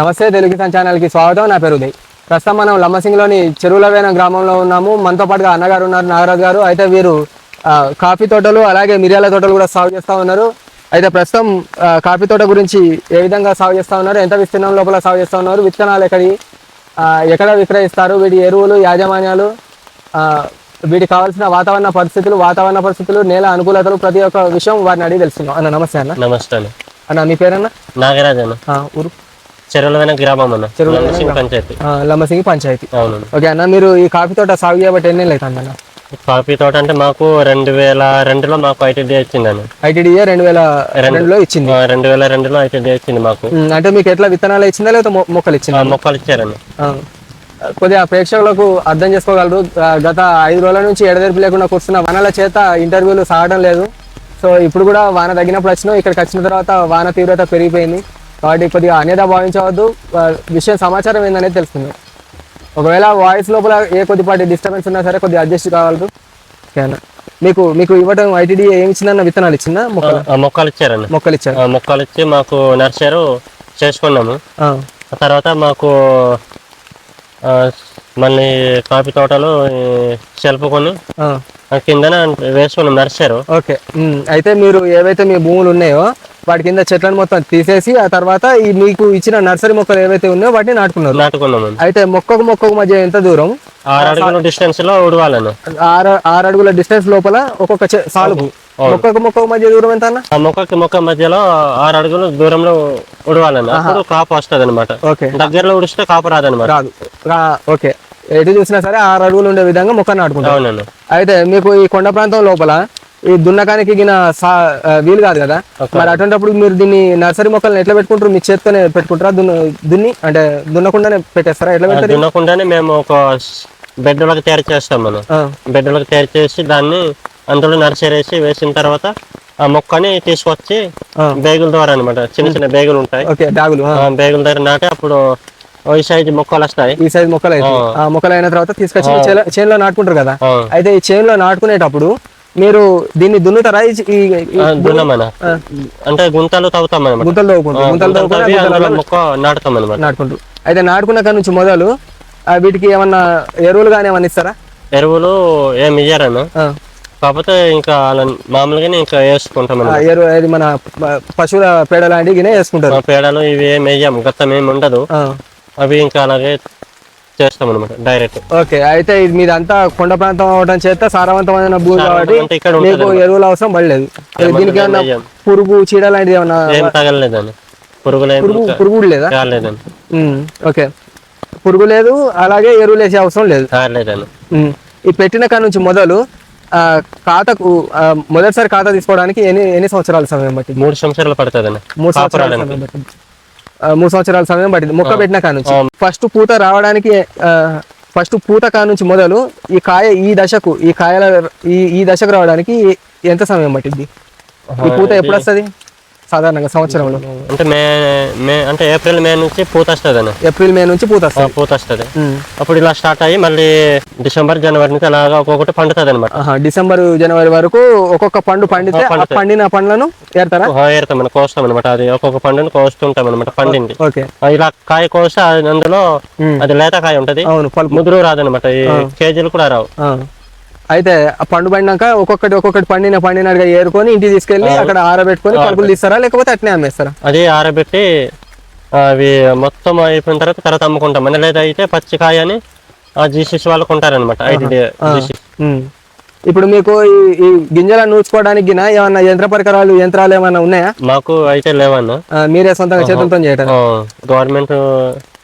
నమస్తే తెలుగు ఛానల్కి స్వాగతం. నా పేరు ఉదయ్. ప్రస్తుతం మనం లంబసింగిలోని చెరువులవేన గ్రామంలో ఉన్నాము. మనతో పాటుగా అన్నగారు ఉన్నారు నాగరాజు గారు. అయితే వీరు కాఫీ తోటలు అలాగే మిరియాల తోటలు కూడా సాగు చేస్తూ ఉన్నారు. అయితే ప్రస్తుతం కాఫీ తోట గురించి ఏ విధంగా సాగు చేస్తూ ఉన్నారు? ఎంత విస్తీర్ణం లోపల సాగు చేస్తూ ఉన్నారు? విత్తనాలు ఎక్కడి ఎక్కడ విక్రయిస్తారు? వీటి ఎరువులు యాజమాన్యాలు వీటికి కావాల్సిన వాతావరణ పరిస్థితులు వాతావరణ పరిస్థితులు నేల అనుకూలతలు ప్రతి ఒక్క విషయం వారిని అడిగి తెలుసుకున్నాం అన్న నమస్తే అన్న. నమస్తే అన్న. మీ పేరన్నా? నాగరాజ్ అన్న. ఊరు? చెరువులవైన గ్రామం అన్న. లంబసింగి పంచాయతీ. లంబసింగి పంచాయతీ. అవును ఓకే అన్న మీరు ఈ కాఫీ తోట సాగు చేయబట్టి ఎన్ని ఏళ్ళు అవుతుంది అన్న? కాఫీ తోట అంటే మాకు రెండు వేల రెండులో మాకు ఐటీడీ వచ్చింది అన్న ఐటీడీఏ రెండు వేల రెండులో ఇచ్చింది? రెండు వేల రెండులో ఐటీడీ వచ్చింది మాకు. అంటే మీకు ఎట్లా విత్తనాలు ఇచ్చిందా లేదా మొక్కలు ఇచ్చిందా? మొక్కలు ఇచ్చారన్న. ఆ. కొద్దిగా ప్రేక్షకులకు అర్థం చేసుకోగలరు. గత ఐదు రోజుల నుంచి ఎడతెరిపి లేకుండా కూర్చున్న వనల చేత ఇంటర్వ్యూలు సాగడం లేదు. సో ఇప్పుడు కూడా వాన తగ్గినప్పుడు వచ్చినాం. ఇక్కడికి వచ్చిన తర్వాత వాన తీవ్రత పెరిగిపోయింది. కాబట్టి కొద్దిగా అన్యత భావించవద్దు. విషయం సమాచారం ఏందనేది తెలుస్తుంది ఒకవేళ వాయిస్ లోపల ఏ కొద్దిపాటి డిస్టర్బెన్స్ ఉన్నా సరే కొద్దిగా అడ్జస్ట్ కాగలరు. ఓకేనా మీకు మీకు ఇవ్వడం ఐటీడీ ఏమి ఇచ్చిందన్న విత్తనాలు ఇచ్చిందా? మొక్కలు? ఆ మొక్కలు ఇచ్చారు మొక్కలు ఇచ్చి మాకు నర్సరీ చేసుకున్నాము. తర్వాత మాకు మళ్ళీ కాఫీ తోటలు చెలుపుకొని కిందన వేసుకున్నాం నర్సరీ ఓకే. అయితే మీరు ఏవైతే మీ భూములు ఉన్నాయో వాటి కింద చెట్లను మొత్తం తీసేసి ఆ తర్వాత ఈ మీకు ఇచ్చిన నర్సరీ మొక్కలు ఏవైతే ఉన్నాయో వాటిని నాటుకున్నారు? నాటుకున్నాము అయితే మొక్కకు మొక్కకు మధ్య ఎంత దూరం? ఆరు అడుగుల డిస్టెన్స్లో ఉడవాలను ఆరు ఆరు అడుగుల డిస్టెన్స్ లోపల ఒక్కొక్క సాలుకు మొక్కకు మొక్కకు మధ్య దూరం ఎంత అన్న? మొక్కకి మొక్క మధ్యలో ఆరు అడుగులు దూరంలో ఉడవాలని అప్పుడు కాపు వస్తుంది అనమాట ఓకే. దగ్గరలో ఉడిస్తే కాపు రాదనమాట రాదు. ఓకే. ఎటు చూసినా సరే ఆరు అడుగులు ఉండే విధంగా మొక్క నాటుకుంటాం అయితే మీకు ఈ కొండ ప్రాంతం లోపల ఈ దున్నకానికి గిన సా వీలు కాదు కదా? మరి అటువంటిప్పుడు మీరు దీన్ని నర్సరీ మొక్కలను ఎట్లా పెట్టుకుంటారు? మీ చేత్తోనే పెట్టుకుంటారా? దున్న దున్ని అంటే దున్నకుండానే పెట్టేస్తారా? ఎట్లా పెడతారు? దున్నకుండానే మేము ఒక బెడ్లకు తయారు చేస్తాం మనం. బెడ్లకు తయారు చేసి దాన్ని అందులో నర్సరీ వేసి వేసిన తర్వాత ఆ మొక్కని తీసుకొచ్చి. బేగుల ద్వారా అనమాట చిన్న చిన్న బేగులు ఉంటాయి. బేగుల దగ్గర నాటి అప్పుడు ఈ సైజు మొక్కలు వస్తాయి. ఈ సైజ్ మొక్కలు మొక్కలు అయిన తర్వాత తీసుకొచ్చి చేనులో నాటుకుంటారు కదా? అయితే ఈ చేనులో నాటుకునేటప్పుడు మీరు దీన్ని దున్నుతారా? దున్నమన? అంటే గుంతలు తవ్వుతాం అనమాట గుంతలు తవ్వుకుంటారు గుంతలు అందులో మొక్క నాటుతాం అనమాట నాటుకుంటారు అయితే నుంచి మొదలు ఆ, వీటికి ఏమన్నా ఎరువులు కానీ ఏమన్నా ఇస్తారా? ఎరువులు ఏమి ఇయ్యారను ఆ, కాకపోతే ఇంకా మామూలుగానే ఇంకా వేసుకుంటాం ఎరువు అది మన పశువుల పేడ లాంటివి వేసుకుంటారు. పేడలు ఇవి ఏమి వేయం గతం ఏమి ఉండదు. అవి ఇంకా అలాగే చేస్తాం అనమాట డైరెక్ట్ ఓకే అయితే ఇది మీదంతా కొండ ప్రాంతం అవడం చేత సారవంతమైన భూమి కాబట్టి మీకు ఎరువులు అవసరం పడలేదు. దీనికి ఏమన్నా. పురుగు చీడ లాంటిది ఏమన్నా పురుగు పురుగు కూడా లేదా? ఓకే. పురుగు లేదు అలాగే ఎరువులు వేసే అవసరం లేదు. ఉమ్, ఈ పెట్టిన కాడ నుంచి మొదలు ఆ, ఖాతాకు మొదటిసారి ఖాతా తీసుకోవడానికి ఎన్ని ఎన్ని సంవత్సరాల సమయం పట్టింది? మూడు సంవత్సరాలు పడుతుందని మూడు సంవత్సరాల మూడు సంవత్సరాల సమయం పట్టింది. మొక్క పెట్టిన కాడ నుంచి. ఫస్ట్ పూత రావడానికి ఫస్ట్ పూత కాడ నుంచి మొదలు ఈ కాయ ఈ దశకు ఈ కాయల ఈ ఈ దశకు రావడానికి ఎంత సమయం పట్టింది ఈ పూత ఎప్పుడు వస్తుంది సాధారణంగా సంవత్సరంలో? అంటే మే మే అంటే ఏప్రిల్ మే నుంచి పూత వస్తుందని. ఏప్రిల్ మే నుంచి పూత వస్తుంది. పూత వస్తుంది. అప్పుడు ఇలా స్టార్ట్ అయ్యి మళ్ళీ డిసెంబర్ జనవరి నుంచి అలాగా ఒక్కొక్కటి పండుతుంది అనమాట డిసెంబర్ జనవరి వరకు ఒక్కొక్క పండు పండితే పండిన పండ్లను ఏరుతారా? ఏరుతాం కోస్తాం అనమాట అది. ఒక్కొక్క పండుని కోస్తుంటాం అనమాట పండింది ఓకే. ఇలా కాయ కోస్తే అది అందులో. అది లేత కాయ ఉంటది. అవును ముదురు రాదనమాట ఈ కేజీలు కూడా రావు. అయితే ఆ పండు పండినాక ఒక్కొక్కటి ఒక్కొక్కటి పండిన పండినట్టుగా ఏరుకొని ఇంటికి తీసుకెళ్ళి అక్కడ ఆరబెట్టుకొని పలుకులు తీస్తారా? లేకపోతే అట్నే అమ్మేస్తారా? అది ఆరబెట్టి అవి మొత్తం అయిపోయిన తర్వాత తర్వాత అమ్ముకుంటాం. మన లేదా అయితే పచ్చికాయ అని ఆ జీసీసీ వాళ్ళు కొంటారనమాట. ఇప్పుడు మీకు ఈ- గింజలను నూర్చుకోవడానికి గిన ఏమన్నా యంత్ర పరికరాలు యంత్రాలు ఏమైనా ఉన్నాయా? మాకు అయితే లేవన్న. మీరే సొంతంగా చేతులతో చేయటం. గవర్నమెంట్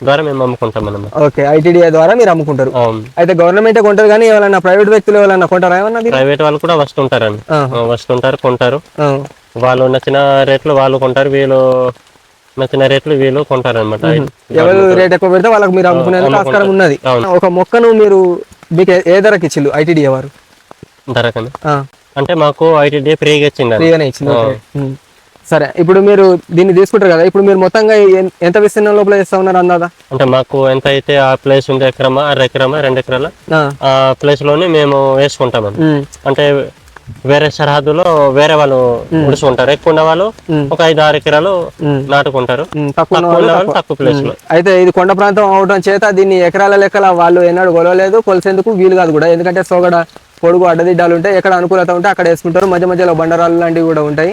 ద్వారా మేము అమ్ముకుంటాం అనమాట ఓకే ఐటీడీఏ ద్వారా మీరు అమ్ముకుంటారు. అయితే గవర్నమెంటే కొంటారు కానీ ఎవరైనా ప్రైవేట్ వ్యక్తులు ఎవరైనా కొంటారా ఏమన్నా? ప్రైవేట్ వాళ్ళు కూడా వస్తుంటారండి వస్తుంటారు కొంటారు. వాళ్ళు నచ్చిన రేట్లు వాళ్ళు కొంటారు వీళ్ళు నచ్చిన రేట్లు వీళ్ళు కొంటారు అనమాట ఎవరు రేట్ ఎక్కువ పెడితే వాళ్ళకి మీరు అమ్ముకునేందుకు ఆస్కారం ఉన్నది. ఒక మొక్కను మీరు మీకు ఏ- ధరకి ఇచ్చిల్లు ఐటీడీఏ వారు? ధరకని? అంటే మాకు ఐటీడీ ఫ్రీగా ఇచ్చింది సరే ఇప్పుడు మీరు దీన్ని తీసుకుంటారు కదా ఇప్పుడు మీరు మొత్తంగా ఎంత విస్తీర్ణం లోపల చేస్తా ఉన్నారు అందాదా? అంటే మాకు ఎంత అయితే ఆ ప్లేస్ ఉంది ఎకరమా అర ఎకరమా రెండు ఎకరాల ఆ, ప్లేస్లోనే మేము వేసుకుంటాం అంటే వేరే సరిహద్దులో వేరే వాళ్ళు ఉడుచుకుంటారు ఎక్కువ ఉన్న వాళ్ళు. ఒక ఐదు ఆరు ఎకరాలు. నాటుకుంటారు. తక్కువ తక్కువ వాళ్ళు ప్లేస్లో అయితే ఇది కొండ ప్రాంతం అవడం చేత దీన్ని ఎకరాల లెక్కల వాళ్ళు ఎన్నడూ గొలవలేదు కొలిసేందుకు వీలు కాదు కూడా. ఎందుకంటే సోగడ పొడుగు అడ్డదిడ్డాలు ఉంటాయి ఎక్కడ అనుకూలత ఉంటే అక్కడ వేసుకుంటారు. మధ్య మధ్యలో బండరాలు లాంటివి కూడా ఉంటాయి.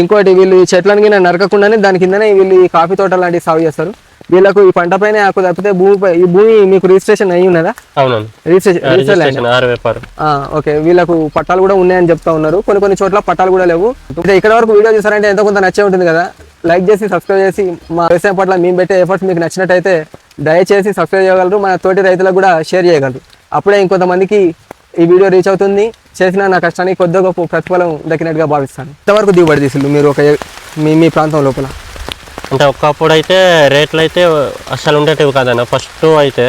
ఇంకోటి వీళ్ళు ఈ చెట్లను గిన నరకకుండానే దాని కిందనే వీళ్ళు ఈ కాఫీ తోట లాంటివి సాగు చేస్తారు. వీళ్ళకు ఈ పంట పైన ఆకు తప్పితే భూమిపై ఈ భూమి మీకు రిజిస్ట్రేషన్ అయ్యి ఉన్నదా? ఓకే. వీళ్ళకు పట్టాలు కూడా ఉన్నాయని చెప్తా ఉన్నారు. కొన్ని కొన్ని చోట్ల పట్టాలు కూడా లేవు. ఇక్కడ వరకు వీడియో చూసారంటే ఎంతో కొంత నచ్చే ఉంటుంది కదా. లైక్ చేసి సబ్స్క్రైబ్ చేసి మా వ్యవసాయం పట్ల మేము పెట్టే ఎఫర్ట్స్ మీకు నచ్చినట్టయితే దయచేసి సబ్స్క్రైబ్ చేయగలరు. మన తోటి రైతులకు కూడా షేర్ చేయగలరు. అప్పుడే ఇంకొంతమందికి ఈ వీడియో రీచ్ అవుతుంది. చేసిన నా కష్టానికి కొద్దిగా గొప్ప ప్రతిఫలం దక్కినట్టుగా భావిస్తాను. ఇంతవరకు దిగుబడి తీసులు మీరు ఒక మీ మీ ప్రాంతం లోపల? అంటే ఒకప్పుడు అయితే రేట్లు అయితే అసలు ఉండేటివి కాదన్న. ఫస్ట్ అయితే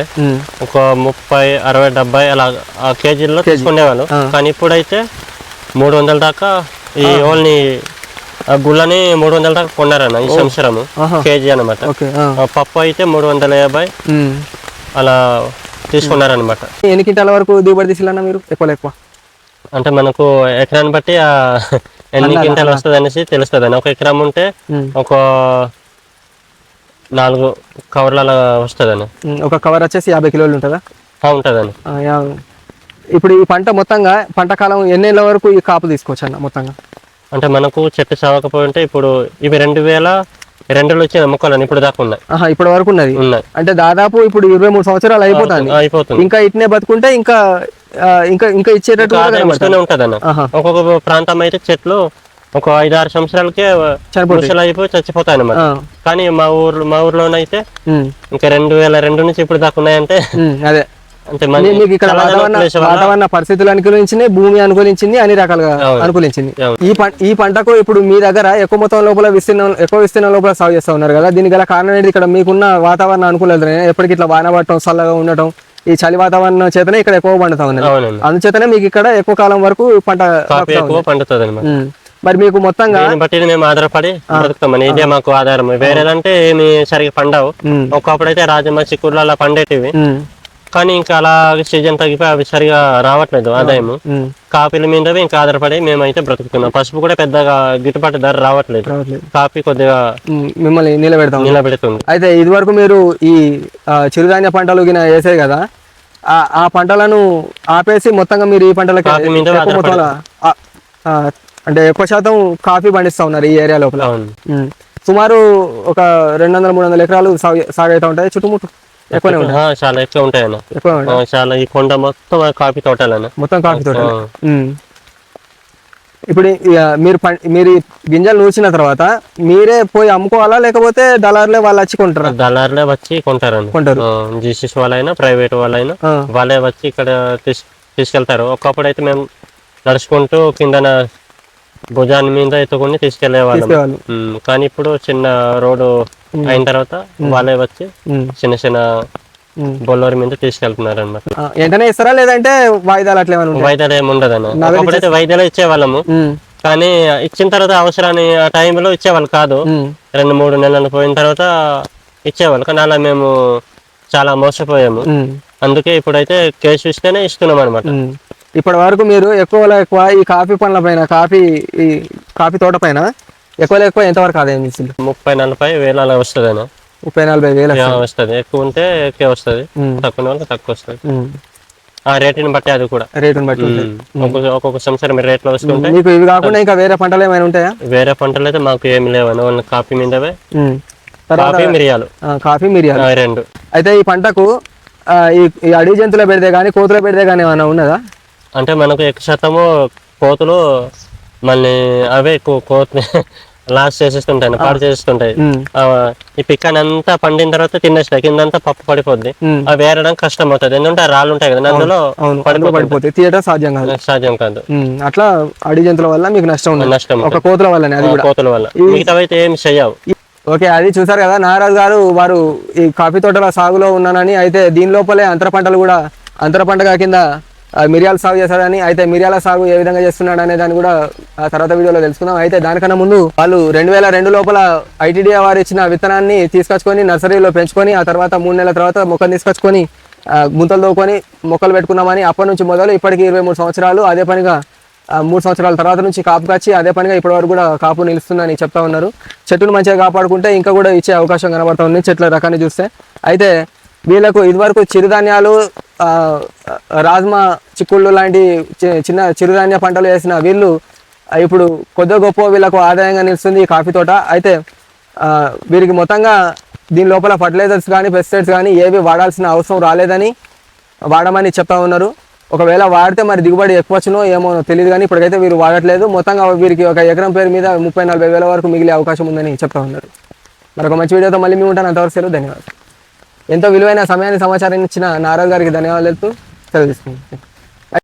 ఒక ముప్పై అరవై డెబ్బై అలా ఆ కేజీల్లో తీసుకునేవాళ్ళు. కానీ ఇప్పుడైతే మూడు వందల దాకా ఈ ఓన్లీ ఆ గుళ్ళని మూడు వందల దాకా కొన్నారన్న ఈ సంవత్సరము ఆహా. కేజీ అనమాట పప్పు అయితే మూడు వందల యాభై. అలా తీసుకున్నారనమాట ఎన్ని క్వింటాల వరకు దిగుబడి తీసిల్లన్నా మీరు? ఎక్కువ ఎక్కువ అంటే మనకు ఎకరాన్ని బట్టి ఎన్ని క్వింటాలు వస్తుంది అనేసి తెలుస్తుంది అని ఒక ఎకరం ఉంటే. ఒక నాలుగు కవర్ల అలా వస్తుందని ఒక కవర్ వచ్చేసి యాభై కిలోలు ఉంటుందా? యా- ఇప్పుడు ఈ పంట మొత్తంగా పంట కాలం ఎన్నేళ్ళ వరకు ఈ కాపు తీసుకోవచ్చు అన్న మొత్తంగా? అంటే మనకు చెట్టు చావకపోయి ఉంటే ఇప్పుడు ఇవి రెండు వేల రెండులో వచ్చిన మొక్కలని ఇప్పుడు దాకా ఉన్నాయి ఇప్పటి వరకు ఉన్నది? ఉన్నాయి. అంటే దాదాపు ఇప్పుడు ఇరవై మూడు సంవత్సరాలు అయిపోతుంది. అయిపోతుంది. ఇంకా ఇట్నే బతుకుంటే ఇంకా ఇంకా ఇంకా ఇచ్చేటట్టు ఉంటుంది అన్న ఒక్కొక్క ప్రాంతం అయితే చెట్లు ఒక ఐదు ఆరు సంవత్సరాలకే. ముసలు అయిపోయి చచ్చిపోతాయి అన్నమాట ఆ, కానీ మా ఊర్లో మా ఊర్లోనైతే ఇంకా రెండు వేల రెండు నుంచి ఇప్పుడు దాకా ఉన్నాయంటే అదే. అంటే మీకు ఇక్కడ వాతావరణ వాతావరణ పరిస్థితులు అనుకూలించినాయి భూమి అనుకూలించింది అన్ని రకాలుగా. అనుకూలించింది. ఈ పంట ఈ పంటకు ఇప్పుడు మీ దగ్గర ఎక్కువ మొత్తం లోపల విస్తీర్ణం ఎక్కువ విస్తీర్ణం లోపల సాగు చేస్తూ ఉన్నారు కదా. దీనికి గల కారణం ఏంటి? ఇక్కడ మీకున్న వాతావరణ అనుకూలతనే ఎప్పటికి ఇట్లా వాన పడటం చల్లగా ఉండటం ఈ చలి వాతావరణం చేతనే ఇక్కడ ఎక్కువ పండుతా అవునండి. అందుచేతనే మీకు ఇక్కడ ఎక్కువ కాలం వరకు పంట పండుతుంది. మరి. మీకు మొత్తంగా బట్టి మేము ఆధారపడి బతుకుతామని ఇదే మాకు ఆధారం. వేరేదంటే ఏమి సరిగా పండవు. ఉమ్, ఒకప్పుడు అయితే రాజమ చిక్కుళ్ళు పండేటివి కానీ ఇంకా అలా సీజన్ తగ్గిపోయి అవి సరిగా రావట్లేదు ఆదాయము ఉమ్, కాఫీల మీదవి ఇంకా ఆధారపడి మేమైతే బ్రతుకుతున్నాం. పసుపు కూడా పెద్దగా గిట్టుబాటు ధర రావట్లేదు. కాఫీ కొద్దిగా మిమ్మల్ని నిలబెడతాం. నిలబెడుతుంది. అయితే ఇదివరకు మీరు ఈ చిరుధాన్య పంటలు గిన వేసాయి కదా ఆ ఆ పంటలను ఆపేసి మొత్తంగా మీరు ఈ పంటలకి మీద అంటే ఎక్కువ శాతం కాఫీ పండిస్తా ఉన్నారు ఈ ఏరియా లోపల. సుమారు ఒక రెండు వందల మూడు వందల ఎకరాలు సాగు సాగు అవుతా ఉంటాయి. చుట్టుముట్టు ఎక్కువనే ఉంటాయి చాలా ఎక్కువ ఉంటాయి అన్న ఎక్కువ చాలా ఈ కొండ మొత్తం కాఫీ తోటలన్న. మొత్తం కాఫీ తోట. ఇప్పుడు మీరు మీరు గింజలు నూర్చిన తర్వాత మీరే పోయి అమ్ముకోవాలా? లేకపోతే దళారులే వాళ్ళు వచ్చి కొంటారా? దళారులే వచ్చి కొంటారన్న కొంటారు. జీసీస్ వాళ్ళైనా ప్రైవేట్ వాళ్ళైనా వాళ్ళే వచ్చి ఇక్కడ తీస్ తీసుకెళ్తారు. ఒకప్పుడు అయితే మేము నడుచుకుంటూ కిందన భుజాన్ని మీద ఎత్తుకుని తీసుకెళ్ళే వాళ్ళం కానీ ఇప్పుడు చిన్న రోడ్డు అయిన తర్వాత వాళ్ళే వచ్చి చిన్న చిన్న ఉమ్. బొల్లూరు మీద తీసుకెళ్తున్నారు అనమాట వెంటనే ఇస్తారా లేదంటే వాయిదాలు అట్లా? వైద్యాలు ఏమి ఉండదు అన్న వైద్యాలు ఇచ్చేవాళ్ళము. కానీ ఇచ్చిన తర్వాత అవసరాన్ని ఆ టైంలో ఇచ్చేవాళ్ళు కాదు. రెండు మూడు నెలలు పోయిన తర్వాత ఇచ్చేవాళ్ళు. కానీ అలా మేము చాలా మోసపోయాము. అందుకే ఇప్పుడైతే కేసు ఇస్తేనే ఇస్తున్నాం అనమాట. ఇప్పటి వరకు మీరు ఎక్కువలో ఎక్కువ ఈ కాఫీ పండ్ల పైన కాఫీ ఈ కాఫీ తోట పైన ఎక్కువ ఎంతవరకు ఆదాయం తీసింది ముప్పై నలభై వేలు అలా వస్తుంది అన్న ముప్పై నలభై వేలు వస్తుంది. ఎక్కువ ఉంటే ఎక్కువ వస్తుంది. తక్కువ వాళ్ళకి తక్కువ వస్తుంది. ఆ రేటుని బట్టి అది కూడా. రేటుని బట్టి. ఒక్కొక్క సంవత్సరం రేట్లు వస్తుంటే మీకు ఇవి కాకుండా ఇంకా వేరే పంటలు ఏమైనా ఉంటాయా? వేరే పంటలు అయితే మాకు ఏమి లేవని ఓన్లీ కాఫీ మీదవే కాఫీ మిరియాలు. ఆ, కాఫీ మిరియాలు. రెండు. అయితే ఈ పంటకు ఈ అడవి జంతువుల పెడితే కానీ కోతుల పెడితే కానీ ఏమైనా ఉన్నదా? అంటే మనకు ఎక్కువ శాతము కోతులు మళ్ళీ అవే ఎక్కువ కోతులు లాస్ చేసేస్తుంటాయి పాడు చేసేస్తుంటాయి. ఈ పిక్కని అంతా పండిన తర్వాత తినేస్తాయి కిందంతా పప్పు పడిపోద్ది. అవి వేరడం కష్టం అవుతుంది ఎందుకంటే రాళ్ళు ఉంటాయి కదా అందులో పడిపోతాయి. తీయటం సాధ్యం కాదు. సాధ్యం కాదు. అట్లా అడవి జంతువుల వల్ల మీకు నష్టం నష్టం ఒక కోతుల వల్లనే అది కోతుల వల్ల. మిగతావైతే ఏమి చెయ్యవు. ఓకే అది చూసారు కదా నాగరాజు గారు వారు ఈ కాఫీ తోటల సాగులో ఉన్నానని అయితే దీని లోపలే అంతర పంటలు కూడా అంతర పంటగా కింద మిరియాల సాగు చేశాడని అయితే మిరియాల సాగు ఏ విధంగా చేస్తున్నాడు అనే దాన్ని కూడా ఆ తర్వాత వీడియోలో తెలుసుకుందాం. అయితే దానికన్నా ముందు వాళ్ళు రెండు వేల రెండు లోపల ఐటీడీఏ వారు ఇచ్చిన విత్తనాన్ని తీసుకొచ్చుకొని నర్సరీలో పెంచుకొని ఆ తర్వాత మూడు నెలల తర్వాత మొక్కలు తీసుకొచ్చుకొని గుంతలు తోకొని మొక్కలు పెట్టుకున్నామని అప్పటి నుంచి మొదలు ఇప్పటికి ఇరవై మూడు సంవత్సరాలు. అదే పనిగా మూడు సంవత్సరాల తర్వాత నుంచి కాపు కాచి అదే పనిగా ఇప్పటి వరకు కూడా కాపు నిలుస్తుందని చెప్తా ఉన్నారు. చెట్టును మంచిగా కాపాడుకుంటే ఇంకా కూడా ఇచ్చే అవకాశం కనబడుతుంది చెట్ల రకాన్ని చూస్తే. అయితే వీళ్ళకు ఇదివరకు చిరుధాన్యాలు రాజ్మా చిక్కుళ్ళు లాంటి చి- చిన్న చిరుధాన్య పంటలు వేసిన వీళ్ళు ఇప్పుడు కొద్ది గొప్ప వీళ్ళకు ఆదాయంగా నిలుస్తుంది ఈ కాఫీ తోట. అయితే వీరికి మొత్తంగా దీని లోపల ఫర్టిలైజర్స్ కానీ పెస్టిసైడ్స్ కానీ ఏవి వాడాల్సిన అవసరం రాలేదని వాడమని చెప్తా ఉన్నారు. ఒకవేళ వాడితే మరి దిగుబడి ఎక్కువ ఎక్కువచ్చునో ఏమో తెలియదు కానీ ఇప్పటికైతే వీరు వాడట్లేదు. మొత్తంగా వీరికి ఒక ఎకరం పేరు మీద ముప్పై నలభై వేల వరకు మిగిలే అవకాశం ఉందని చెప్తా ఉన్నారు. మరొక మంచి వీడియోతో మళ్ళీ మీ ఉంటాను. అంతవరకు సెలవు ధన్యవాదాలు. ఎంతో విలువైన సమయాన్ని సమాచారాన్ని ఇచ్చిన నారాజ్ గారికి ధన్యవాదాలు తెలుపుతూ సెలవు తీసుకుంటాను